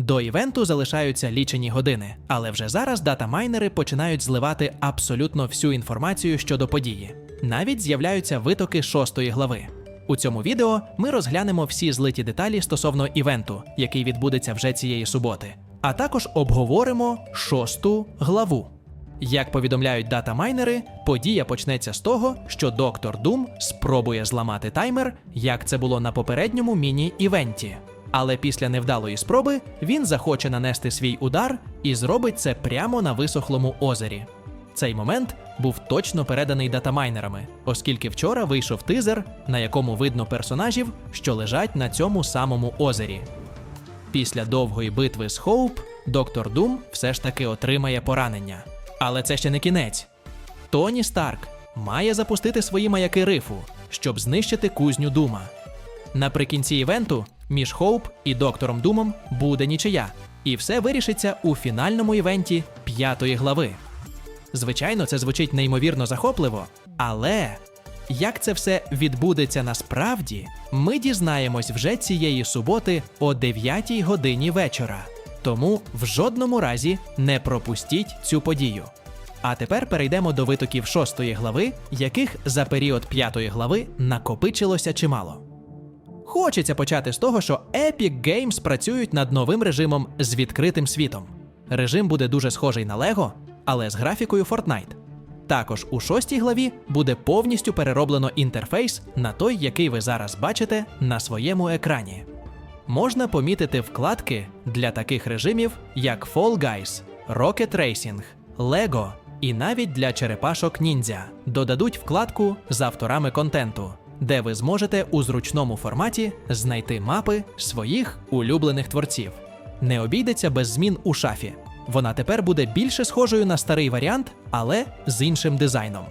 До івенту залишаються лічені години, але вже зараз датамайнери починають зливати абсолютно всю інформацію щодо події. Навіть з'являються витоки шостої глави. У цьому відео ми розглянемо всі злиті деталі стосовно івенту, який відбудеться вже цієї суботи, а також обговоримо шосту главу. Як повідомляють датамайнери, подія почнеться з того, що доктор Дум спробує зламати таймер, як це було на попередньому міні-івенті. Але після невдалої спроби він захоче нанести свій удар і зробить це прямо на висохлому озері. Цей момент був точно переданий датамайнерами, оскільки вчора вийшов тизер, на якому видно персонажів, що лежать на цьому самому озері. Після довгої битви з Хоуп доктор Дум все ж таки отримає поранення. Але це ще не кінець. Тоні Старк має запустити свої маяки рифу, щоб знищити кузню Дума. Наприкінці івенту між Хоуп і доктором Думом буде нічия, і все вирішиться у фінальному івенті п'ятої глави. Звичайно, це звучить неймовірно захопливо, але як це все відбудеться насправді, ми дізнаємось вже цієї суботи о 9 годині вечора. Тому в жодному разі не пропустіть цю подію. А тепер перейдемо до витоків шостої глави, яких за період п'ятої глави накопичилося чимало. Хочеться почати з того, що Epic Games працюють над новим режимом з відкритим світом. Режим буде дуже схожий на Lego, але з графікою Fortnite. Також у шостій главі буде повністю перероблено інтерфейс на той, який ви зараз бачите на своєму екрані. Можна помітити вкладки для таких режимів, як Fall Guys, Rocket Racing, Lego і навіть для черепашок ніндзя додадуть вкладку з авторами контенту, де ви зможете у зручному форматі знайти мапи своїх улюблених творців. Не обійдеться без змін у шафі. Вона тепер буде більше схожою на старий варіант, але з іншим дизайном.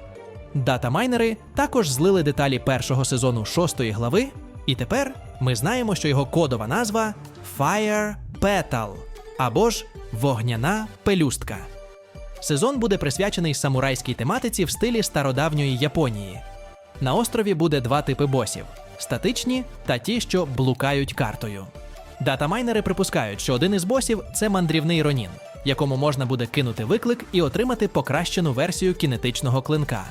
Датамайнери також злили деталі першого сезону шостої глави, і тепер ми знаємо, що його кодова назва Fire Petal або ж Вогняна пелюстка. Сезон буде присвячений самурайській тематиці в стилі стародавньої Японії. На острові буде два типи босів: статичні та ті, що блукають картою. Датамайнери припускають, що один із босів це мандрівний ронін, якому можна буде кинути виклик і отримати покращену версію кінетичного клинка.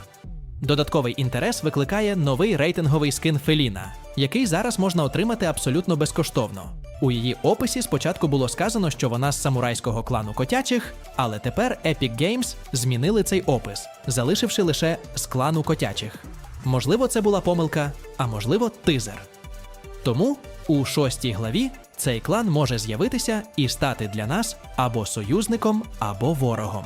Додатковий інтерес викликає новий рейтинговий скин Феліна, який зараз можна отримати абсолютно безкоштовно. У її описі спочатку було сказано, що вона з самурайського клану котячих, але тепер Epic Games змінили цей опис, залишивши лише з клану котячих. Можливо, це була помилка, а можливо, тизер. Тому у шостій главі цей клан може з'явитися і стати для нас або союзником, або ворогом.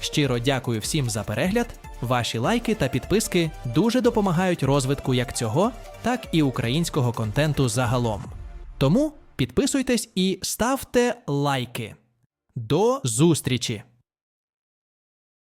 Щиро дякую всім за перегляд. Ваші лайки та підписки дуже допомагають розвитку як цього, так і українського контенту загалом. Тому підписуйтесь і ставте лайки. До зустрічі!